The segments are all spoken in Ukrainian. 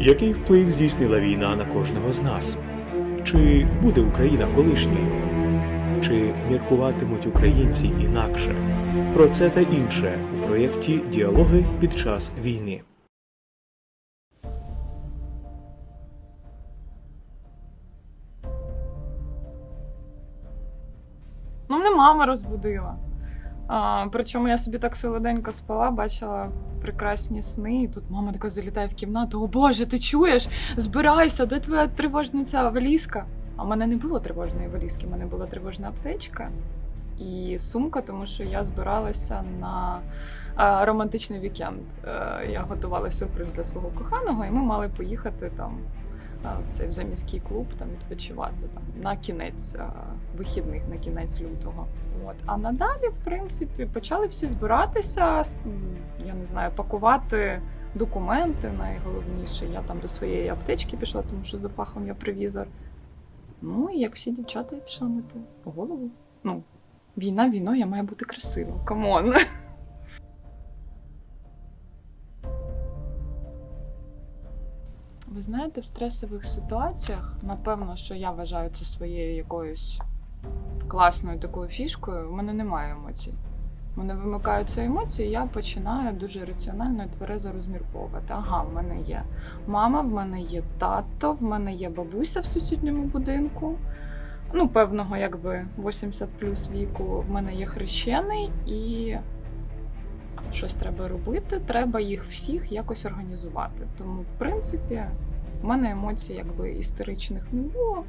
Який вплив здійснила війна на кожного з нас? Чи буде Україна колишньою? Чи міркуватимуть українці інакше? Про це та інше у проєкті Діалоги під час війни. Ну, мене мама розбудила. А, причому я собі так солоденько спала, бачила прекрасні сни, і тут мама така залітає в кімнату: О Боже, ти чуєш? Збирайся, де твоя тривожна валізка? А в мене не було тривожної валізки, в мене була тривожна аптечка і сумка, тому що я збиралася на а, романтичний вікенд. Е, я готувала сюрприз для свого коханого, і ми мали поїхати там а, в цей в заміський клуб там відпочивати там на кінець а, вихідних, на кінець лютого. От а надалі, в принципі, почали всі збиратися. Я не знаю, пакувати документи. Найголовніше. Я там до своєї аптечки пішла, тому що за фахом я привізор. Ну і як всі дівчата, пішла мити голову. Ну, війна війною, я маю бути красива. Камон. Ви знаєте, в стресових ситуаціях, напевно, що я вважаю це своєю якоюсь класною такою фішкою, в мене немає емоцій. В мене вимикаються емоції, я починаю дуже раціонально і тверезо розмірковувати. Ага, в мене є мама, в мене є тато, в мене є бабуся в сусідньому будинку. Ну, певного, якби 80 плюс віку, в мене є хрещений і щось треба робити, треба їх всіх якось організувати. Тому, в принципі, в мене емоцій якби істеричних не було.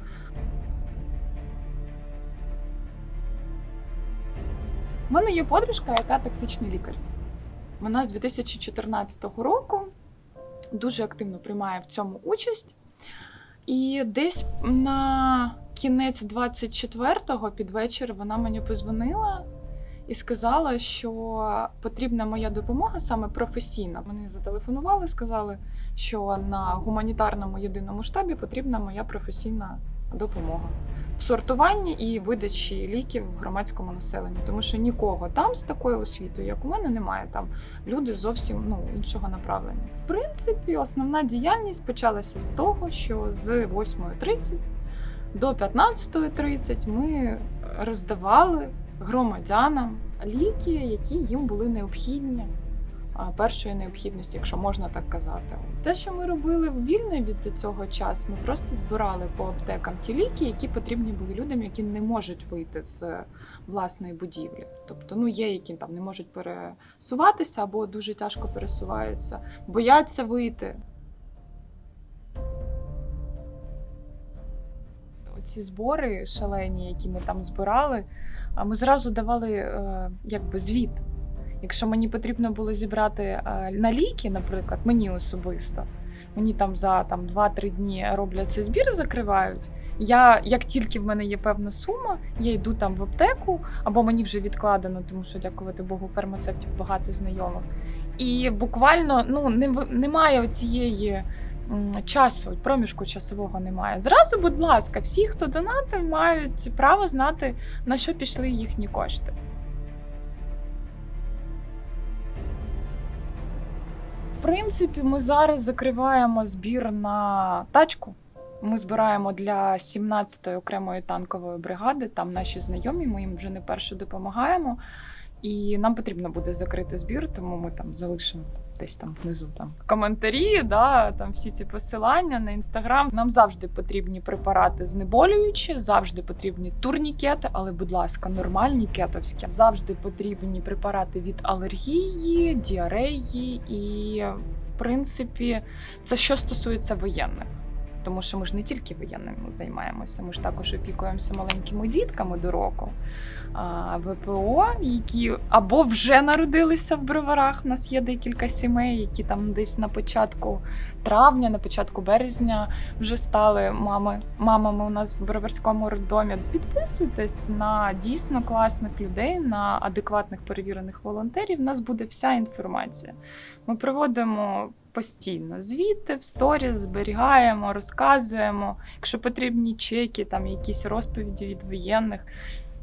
У мене є подружка, яка тактичний лікар. Вона з 2014 року дуже активно приймає в цьому участь. І десь на кінець 24-го під вечір вона мені позвонила і сказала, що потрібна моя допомога саме професійна. Вони зателефонували, сказали, що на гуманітарному єдиному штабі потрібна моя професійна допомога в сортуванні і видачі ліків в громадському населенню, тому що нікого там з такою освітою, як у мене, немає. Там люди зовсім ну іншого направлення. В принципі, основна діяльність почалася з того, що з 8.30 до 15.30 ми роздавали громадянам ліки, які їм були необхідні. Першої необхідності, якщо можна так казати, те, що ми робили вільний від цього час, ми просто збирали по аптекам ті ліки, які потрібні були людям, які не можуть вийти з власної будівлі. Тобто, ну є які там не можуть пересуватися або дуже тяжко пересуваються, бояться вийти. Оці збори шалені, які ми там збирали, а ми зразу давали е, якби звіт. Якщо мені потрібно було зібрати е, на ліки, наприклад, мені особисто, мені там за там 2-3 дні роблять цей збір, закривають. Я, як тільки в мене є певна сума, я йду там в аптеку, або мені вже відкладено, тому що дякувати Богу, фармацевтів багато знайомих. І буквально ну не немає оцієї м, часу, проміжку часового немає. Зразу, будь ласка, всі, хто донатив, мають право знати на що пішли їхні кошти. В принципі, ми зараз закриваємо збір на тачку. Ми збираємо для 17-ї окремої танкової бригади. Там наші знайомі, ми їм вже не перше допомагаємо. І нам потрібно буде закрити збір, тому ми там залишимо десь там внизу там коментарі, да, там всі ці посилання на інстаграм. Нам завжди потрібні препарати знеболюючі, завжди потрібні турнікети, але, будь ласка, нормальні кетовські. Завжди потрібні препарати від алергії, діареї і, в принципі, це що стосується воєнних. Тому що ми ж не тільки воєнними займаємося, ми ж також опікуємося маленькими дітками до року. А, ВПО, які або вже народилися в броварах. У нас є декілька сімей, які там десь на початку травня, на початку березня вже стали мами, мамами у нас в броварському роддомі. Підписуйтесь на дійсно класних людей, на адекватних перевірених волонтерів. У нас буде вся інформація. Ми проводимо постійно звіти в сторіс, зберігаємо, розказуємо. Якщо потрібні чеки, там якісь розповіді від воєнних.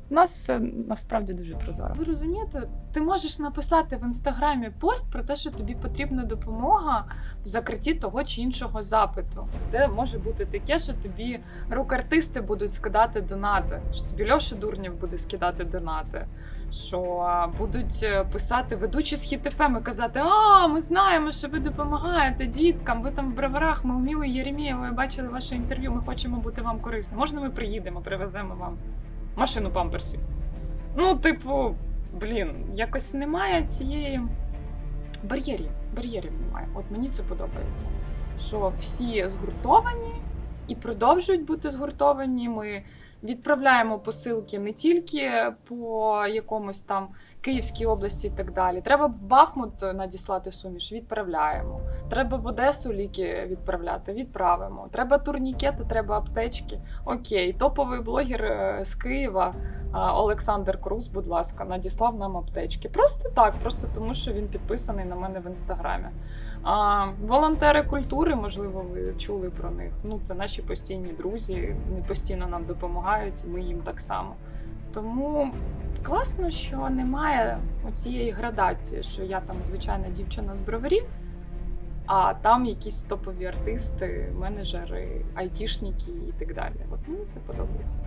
У нас все насправді дуже прозоро. Ви розумієте, ти можеш написати в інстаграмі пост про те, що тобі потрібна допомога в закритті того чи іншого запиту, де може бути таке, що тобі рук-артисти будуть скидати донати, що тобі Льоша Дурнів буде скидати донати. Що будуть е, писати ведучі з хіт-ФМ і казати: А, ми знаємо, що ви допомагаєте діткам. Ви там в броварах, ми вміли Єремєєвою, бачили ваше інтерв'ю. Ми хочемо бути вам корисними. Можна ми приїдемо, привеземо вам машину памперсів? Ну, типу, блін, якось немає цієї бар'єрів. Бар'єрів немає. От мені це подобається. Що всі згуртовані і продовжують бути згуртовані. Ми відправляємо посилки не тільки по якомусь там Київській області і так далі. Треба Бахмут надіслати суміш, відправляємо. Треба в Одесу ліки відправляти, відправимо. Треба турнікети, треба аптечки. Окей, топовий блогер е, з Києва Олександр Круз, будь ласка, надіслав нам аптечки. Просто так, просто тому, що він підписаний на мене в інстаграмі. А, волонтери культури, можливо, ви чули про них. Ну, це наші постійні друзі, вони постійно нам допомагають, і ми їм так само. Тому класно, що немає оцієї градації, що я там звичайна дівчина з броварів, а там якісь топові артисти, менеджери, айтішники і так далі. От мені це подобається.